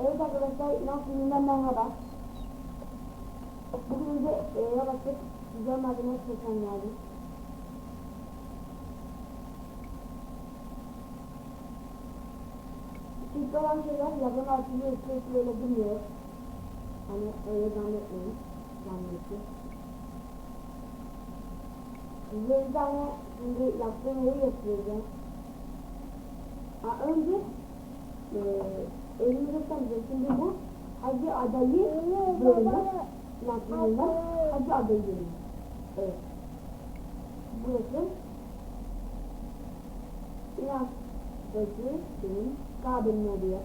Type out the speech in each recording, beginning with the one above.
Evet arkadaşlar inan filminden merhaba. Bugün de e, yaklaşık güzel malzeme seçen geldim. Çünkü olan şeyler yazan altında sürekli öyle durmuyor. Hani öyle zannetmeyin. Zannediyorsun. Size bir tane şimdi yaptığım yeri göstereceğim. Ha, önce eee elimi göstereceğim. Şimdi bu Hacı Adayı bölümü. Latin'den Hacı Adayı bölümü. Evet. Burası İran Burası benim Kabe'nin oluyor.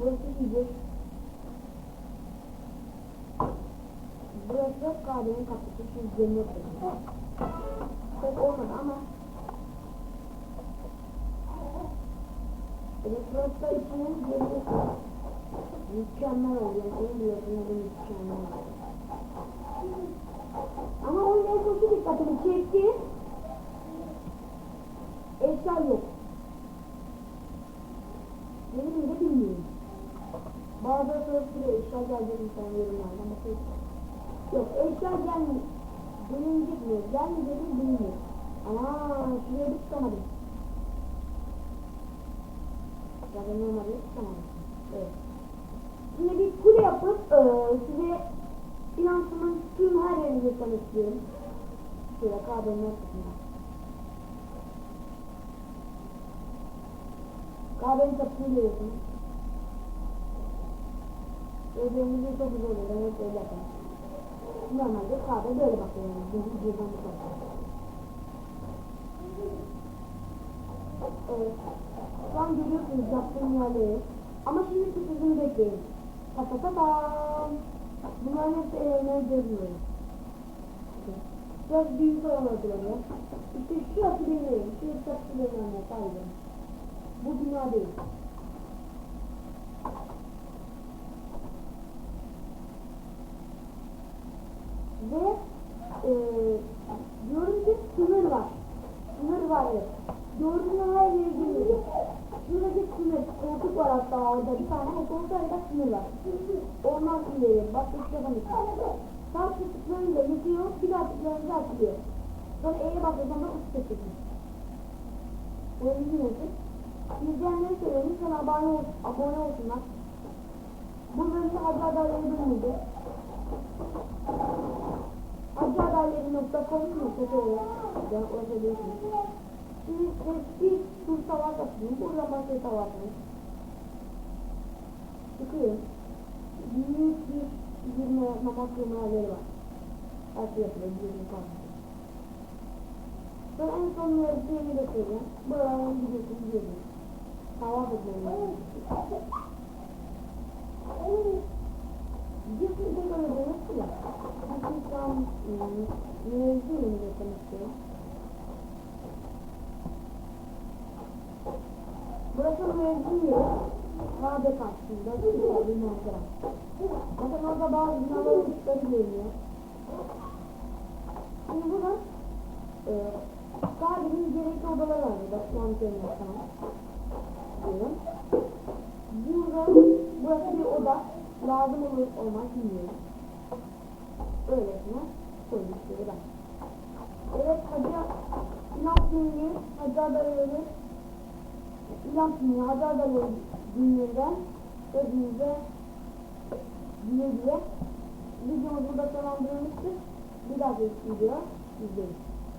Burası Hicr. Burası Kabe'nin kapısı. Şu cennet bölümü. Mükemmel oluyor. Senin diyorsun ya da mükemmel oluyor. Ama oyun en son şu dikkatimi çekti. Eşya yok. Benim de bilmiyorum. Bazıları söylüyor eşya gelecek insan yorumlardan bakıyor. Yok eşya gelmiyor. Gelinecek mi? Gelmeyecek mi bilmiyorum. Ana şuraya bir çıkamadım. Zaten normalde çıkamadım. Evet. Şimdi bir kule yapıp e, size finansımın tüm her yerini istiyorum. Şöyle kahvenin ortasında. Kahvenin kapısını görüyorsunuz. Gözlerinizi çok güzel oluyor. Hep öyle yaparım. Normalde kahve böyle bakıyor yani. Bizim cüzdan bu Evet. Şu an görüyorsunuz yaptığım yerleri. Ama şimdi sürprizini bekleyin. Ta ta ta tam. Bunların hepsi eline görünüyor. Biraz büyük olarak duruyor. İşte şurası benim evim. Şurası kapısı benim evim. Sadece. Bu bina değil. Ve e, diyorum ki sınır var. Sınır var evet. Gördüğün her yere giriyor. Şuradaki sınır, koltuk var hatta orada bir tane, o koltukta sınır var. Ondan ileri, başka şey yapamıyorsun. Sağ tıklarında yıkıyor, bir daha tıklarında açılıyor. Sonra E'ye basıyorsan da uç seçiyorsun. Böyle bilmiyorsun. İzleyenlere söyleyeyim, sana abone, ol, abone olsunlar. Bu bölümde Hacı Adayları bölümüydü. hacıadayları.com.tr Ben ulaşabilirsiniz. Şimdi eski tur savaş atayım. Buradan başka savaşlayayım. Çıkıyorum. Büyük bir girme namaz kılma yerleri var. Her yapılıyor. Girme kalmıyor. Ben en son yönetmeni göstereceğim. Buradan gidiyorsun gidiyorsun. Tavaf etmeni Gidiyorsun tekrar ödemesi ya. Çünkü şu an göstermek istiyorum. Burası mevzu yeri. Karşısında güzel bir manzara. Bakın orada bazı binaların ışıkları görünüyor. Şimdi burada e, Kabe'nin gerekli odaları var burada. Şu an görünüyor sana. Diyorum. Burada, burası bir oda. Lazım olur olmaz bilmiyorum. Öylesine koymuş biri ben. Evet Hacı İnan Filmi, Hacı Adaları İlan Filmi, Hacı Adaları günlerinden hepinize güle güle. Videomu burada sonlandırılmıştır. Bir daha video izleyin.